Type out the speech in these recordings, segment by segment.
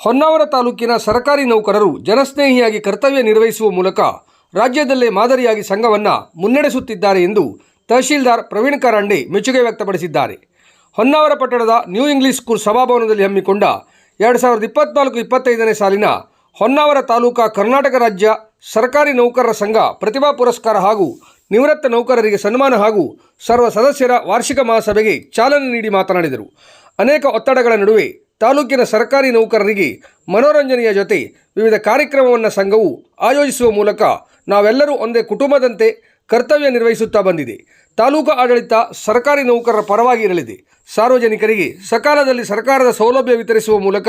ಹೊನ್ನಾವರ ತಾಲೂಕಿನ ಸರ್ಕಾರಿ ನೌಕರರು ಜನಸ್ನೇಹಿಯಾಗಿ ಕರ್ತವ್ಯ ನಿರ್ವಹಿಸುವ ಮೂಲಕ ರಾಜ್ಯದಲ್ಲೇ ಮಾದರಿಯಾಗಿ ಸಂಘವನ್ನು ಮುನ್ನಡೆಸುತ್ತಿದ್ದಾರೆ ಎಂದು ತಹಶೀಲ್ದಾರ್ ಪ್ರವೀಣ್ ಕರಾಂಡೆ ಮೆಚ್ಚುಗೆ ವ್ಯಕ್ತಪಡಿಸಿದ್ದಾರೆ. ಹೊನ್ನಾವರ ಪಟ್ಟಣದ ನ್ಯೂ ಇಂಗ್ಲಿಷ್ ಸ್ಕೂಲ್ ಸಭಾಭವನದಲ್ಲಿ ಹಮ್ಮಿಕೊಂಡ ಎರಡು ಸಾವಿರದ ಇಪ್ಪತ್ನಾಲ್ಕು ಇಪ್ಪತ್ತೈದನೇ ಸಾಲಿನ ಹೊನ್ನಾವರ ತಾಲೂಕಾ ಕರ್ನಾಟಕ ರಾಜ್ಯ ಸರ್ಕಾರಿ ನೌಕರರ ಸಂಘ ಪ್ರತಿಭಾ ಪುರಸ್ಕಾರ ಹಾಗೂ ನಿವೃತ್ತ ನೌಕರರಿಗೆ ಸನ್ಮಾನ ಹಾಗೂ ಸರ್ವ ಸದಸ್ಯರ ವಾರ್ಷಿಕ ಮಹಾಸಭೆಗೆ ಚಾಲನೆ ನೀಡಿ ಮಾತನಾಡಿದರು. ಅನೇಕ ಒತ್ತಡಗಳ ನಡುವೆ ತಾಲೂಕಿನ ಸರ್ಕಾರಿ ನೌಕರರಿಗೆ ಮನೋರಂಜನೆಯ ಜೊತೆ ವಿವಿಧ ಕಾರ್ಯಕ್ರಮವನ್ನು ಸಂಘವು ಆಯೋಜಿಸುವ ಮೂಲಕ ನಾವೆಲ್ಲರೂ ಒಂದೇ ಕುಟುಂಬದಂತೆ ಕರ್ತವ್ಯ ನಿರ್ವಹಿಸುತ್ತಾ ಬಂದಿದೆ. ತಾಲೂಕು ಆಡಳಿತ ಸರ್ಕಾರಿ ನೌಕರರ ಪರವಾಗಿ ಇರಲಿದೆ. ಸಾರ್ವಜನಿಕರಿಗೆ ಸಕಾಲದಲ್ಲಿ ಸರ್ಕಾರದ ಸೌಲಭ್ಯ ವಿತರಿಸುವ ಮೂಲಕ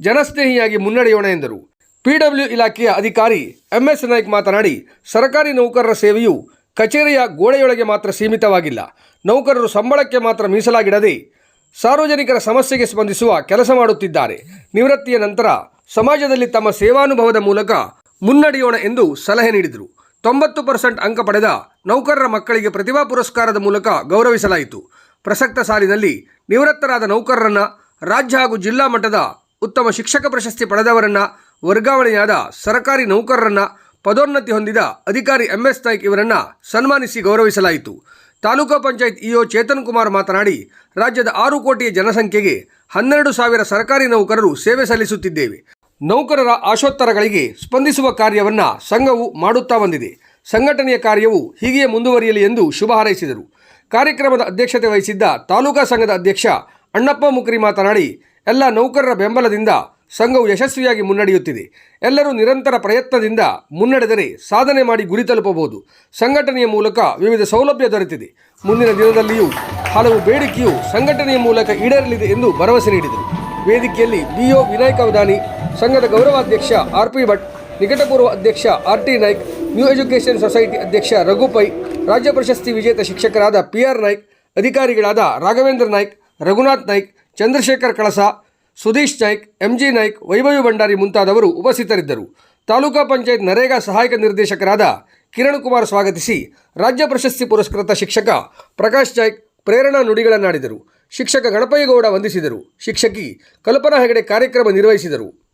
ಜನಸ್ನೇಹಿಯಾಗಿ ಮುನ್ನಡೆಯೋಣ ಎಂದರು. ಪಿಡಬ್ಲ್ಯೂ ಇಲಾಖೆಯ ಅಧಿಕಾರಿ ಎಂಎಸ್ ನಾಯ್ಕ್ ಮಾತನಾಡಿ, ಸರ್ಕಾರಿ ನೌಕರರ ಸೇವೆಯು ಕಚೇರಿಯ ಗೋಡೆಯೊಳಗೆ ಮಾತ್ರ ಸೀಮಿತವಾಗಿಲ್ಲ. ನೌಕರರು ಸಂಬಳಕ್ಕೆ ಮಾತ್ರ ಮೀಸಲಾಗಿಡದೆ ಸಾರ್ವಜನಿಕರ ಸಮಸ್ಯೆಗೆ ಸ್ಪಂದಿಸುವ ಕೆಲಸ ಮಾಡುತ್ತಿದ್ದಾರೆ. ನಿವೃತ್ತಿಯ ನಂತರ ಸಮಾಜದಲ್ಲಿ ತಮ್ಮ ಸೇವಾನುಭವದ ಮೂಲಕ ಮುನ್ನಡೆಯೋಣ ಎಂದು ಸಲಹೆ ನೀಡಿದರು. ತೊಂಬತ್ತು ಪರ್ಸೆಂಟ್ ಅಂಕ ಪಡೆದ ನೌಕರರ ಮಕ್ಕಳಿಗೆ ಪ್ರತಿಭಾ ಪುರಸ್ಕಾರದ ಮೂಲಕ ಗೌರವಿಸಲಾಯಿತು. ಪ್ರಸಕ್ತ ಸಾಲಿನಲ್ಲಿ ನಿವೃತ್ತರಾದ ನೌಕರರನ್ನ ರಾಜ್ಯ ಹಾಗೂ ಜಿಲ್ಲಾ ಮಟ್ಟದ ಉತ್ತಮ ಶಿಕ್ಷಕ ಪ್ರಶಸ್ತಿ ಪಡೆದವರನ್ನ, ವರ್ಗಾವಣೆಯಾದ ಸರ್ಕಾರಿ ನೌಕರರನ್ನ ಪದೋನ್ನತಿ ಹೊಂದಿದ ಅಧಿಕಾರಿ ಎಂಎಸ್ ನಾಯ್ಕ್ ಇವರನ್ನ ಸನ್ಮಾನಿಸಿ ಗೌರವಿಸಲಾಯಿತು. ತಾಲೂಕಾ ಪಂಚಾಯತ್ ಇಒ ಚೇತನ್ ಕುಮಾರ್ ಮಾತನಾಡಿ, ರಾಜ್ಯದ ಆರು ಕೋಟಿಯ ಜನಸಂಖ್ಯೆಗೆ ಹನ್ನೆರಡು ಸಾವಿರ ಸರ್ಕಾರಿ ನೌಕರರು ಸೇವೆ ಸಲ್ಲಿಸುತ್ತಿದ್ದೇವೆ. ನೌಕರರ ಆಶೋತ್ತರಗಳಿಗೆ ಸ್ಪಂದಿಸುವ ಕಾರ್ಯವನ್ನು ಸಂಘವು ಮಾಡುತ್ತಾ ಬಂದಿದೆ. ಸಂಘಟನೆಯ ಕಾರ್ಯವು ಹೀಗೆಯೇ ಮುಂದುವರಿಯಲಿ ಎಂದು ಶುಭ ಹಾರೈಸಿದರು. ಕಾರ್ಯಕ್ರಮದ ಅಧ್ಯಕ್ಷತೆ ವಹಿಸಿದ್ದ ತಾಲೂಕಾ ಸಂಘದ ಅಧ್ಯಕ್ಷ ಅಣ್ಣಪ್ಪ ಮುಕ್ರಿ ಮಾತನಾಡಿ, ಎಲ್ಲ ನೌಕರರ ಬೆಂಬಲದಿಂದ ಸಂಘವು ಯಶಸ್ವಿಯಾಗಿ ಮುನ್ನಡೆಯುತ್ತಿದೆ. ಎಲ್ಲರೂ ನಿರಂತರ ಪ್ರಯತ್ನದಿಂದ ಮುನ್ನಡೆದರೆ ಸಾಧನೆ ಮಾಡಿ ಗುರಿ ತಲುಪಬಹುದು. ಸಂಘಟನೆಯ ಮೂಲಕ ವಿವಿಧ ಸೌಲಭ್ಯ ದೊರೆತಿದೆ. ಮುಂದಿನ ದಿನದಲ್ಲಿಯೂ ಹಲವು ಬೇಡಿಕೆಯು ಸಂಘಟನೆಯ ಮೂಲಕ ಈಡೇರಲಿದೆ ಎಂದು ಭರವಸೆ ನೀಡಿದರು. ವೇದಿಕೆಯಲ್ಲಿ ಬಿಒ ವಿನಾಯಕ ಅವಧಾನಿ, ಸಂಘದ ಗೌರವಾಧ್ಯಕ್ಷ ಆರ್ ಪಿ ಭಟ್, ನಿಕಟಪೂರ್ವ ಅಧ್ಯಕ್ಷ R T Naik, new education society ಅಧ್ಯಕ್ಷ ರಘುಪೈ, ರಾಜ್ಯ ಪ್ರಶಸ್ತಿ ವಿಜೇತ ಶಿಕ್ಷಕರಾದ ಪಿ ಆರ್ ನಾಯ್ಕ್, ಅಧಿಕಾರಿಗಳಾದ ರಾಘವೇಂದ್ರ ನಾಯ್ಕ್, ರಘುನಾಥ್ ನಾಯ್ಕ್, ಚಂದ್ರಶೇಖರ್ ಕಳಸ ಸುಧೀಶ್ ನಾಯ್ಕ್, ಎಂಜಿ ನಾಯ್ಕ್, ವೈಭವಿ ಭಂಡಾರಿ ಮುಂತಾದವರು ಉಪಸ್ಥಿತರಿದ್ದರು. ತಾಲೂಕಾ ಪಂಚಾಯತ್ ನರೇಗಾ ಸಹಾಯಕ ನಿರ್ದೇಶಕರಾದ ಕಿರಣ್ ಕುಮಾರ್ ಸ್ವಾಗತಿಸಿ ರಾಜ್ಯ ಪ್ರಶಸ್ತಿ ಪುರಸ್ಕೃತ ಶಿಕ್ಷಕ ಪ್ರಕಾಶ್ ನಾಯ್ಕ್ ಪ್ರೇರಣಾ ನುಡಿಗಳನ್ನಾಡಿದರು. ಶಿಕ್ಷಕ ಗಣಪಯ್ಯಗೌಡ ವಂದಿಸಿದರು. ಶಿಕ್ಷಕಿ ಕಲ್ಪನಾ ಹೆಗಡೆ ಕಾರ್ಯಕ್ರಮ ನಿರ್ವಹಿಸಿದರು.